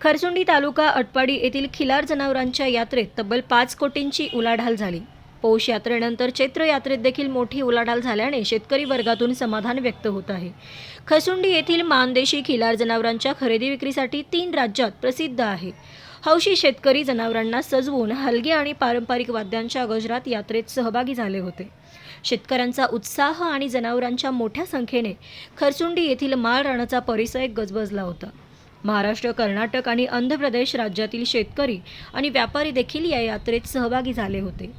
खरसुंडी तालुका अटपाडी येथील खिलार जनावरांच्या यात्रेत तब्बल पाच कोटींची उलाढाल झाली. पौष यात्रेनंतर चैत्र यात्रेत देखील मोठी उलाढाल झाल्याने शेतकरी वर्गातून समाधान व्यक्त होत आहे. खरसुंडी येथील मानदेशी खिलार जनावरांच्या खरेदी विक्रीसाठी तीन राज्यात प्रसिद्ध आहे. हौशी शेतकरी जनावरांना सजवून हलगे आणि पारंपरिक वाद्यांच्या गजरात यात्रेत सहभागी झाले होते. शेतकऱ्यांचा उत्साह आणि जनावरांच्या मोठ्या संख्येने खरसुंडी येथील माळ रानाचा परिसर गजबजला होता. महाराष्ट्र कर्नाटक आणि आंध्र प्रदेश राज्यातील शेतकरी आणि व्यापारी देखील या यात्रेत सहभागी झाले होते.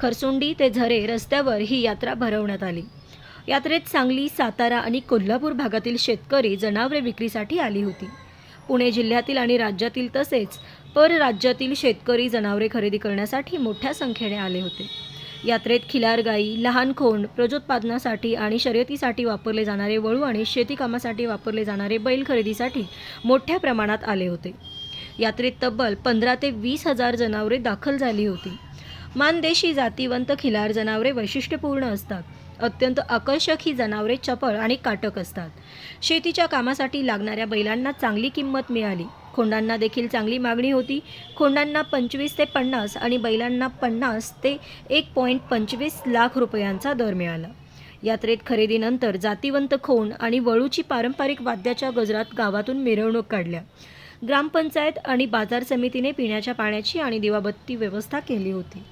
खरसुंडी ते झरे रस्त्यावर ही यात्रा भरवण्यात आली. यात्रेत सांगली सातारा आणि कोल्हापूर भागातील शेतकरी जनावरे विक्रीसाठी आली होती. पुणे जिल्ह्यातील आणि राज्यातील तसेच परराज्यातील शेतकरी जनावरे खरेदी करण्यासाठी मोठ्या संख्येने आले होते. यात्रेत खिलार गाई लहान खोंड प्रजोत्पादनासाठी आणि शर्यतीसाठी वापरले जाणारे वळू आणि शेतीकामासाठी वापरले जाणारे बैल खरेदीसाठी मोठ्या प्रमाणात आले होते. यात्रेत तब्बल पंधरा ते वीस हजार जनावरे दाखल झाली होती. मानदेशी जातीवंत खिलार जनावरे वैशिष्ट्यपूर्ण असतात. अत्यंत आकर्षक ही जनावरे चपळ आणि काटक असतात. शेतीच्या कामासाठी लागणाऱ्या बैलांना चांगली किंमत मिळाली. खोंडांना देखील चांगली मागणी होती. खोंडांना पंचवीस ते पन्नास आणि बैलांना पन्नास ते एक पॉईंट पंचवीस लाख रुपयांचा दर मिळाला. यात्रेत खरेदीनंतर जातीवंत खोंड आणि वळूची पारंपरिक वाद्याच्या गजरात गावातून मिरवणूक काढल्या. ग्रामपंचायत आणि बाजार समितीने पिण्याच्या पाण्याची आणि दिवाबत्ती व्यवस्था केली होती.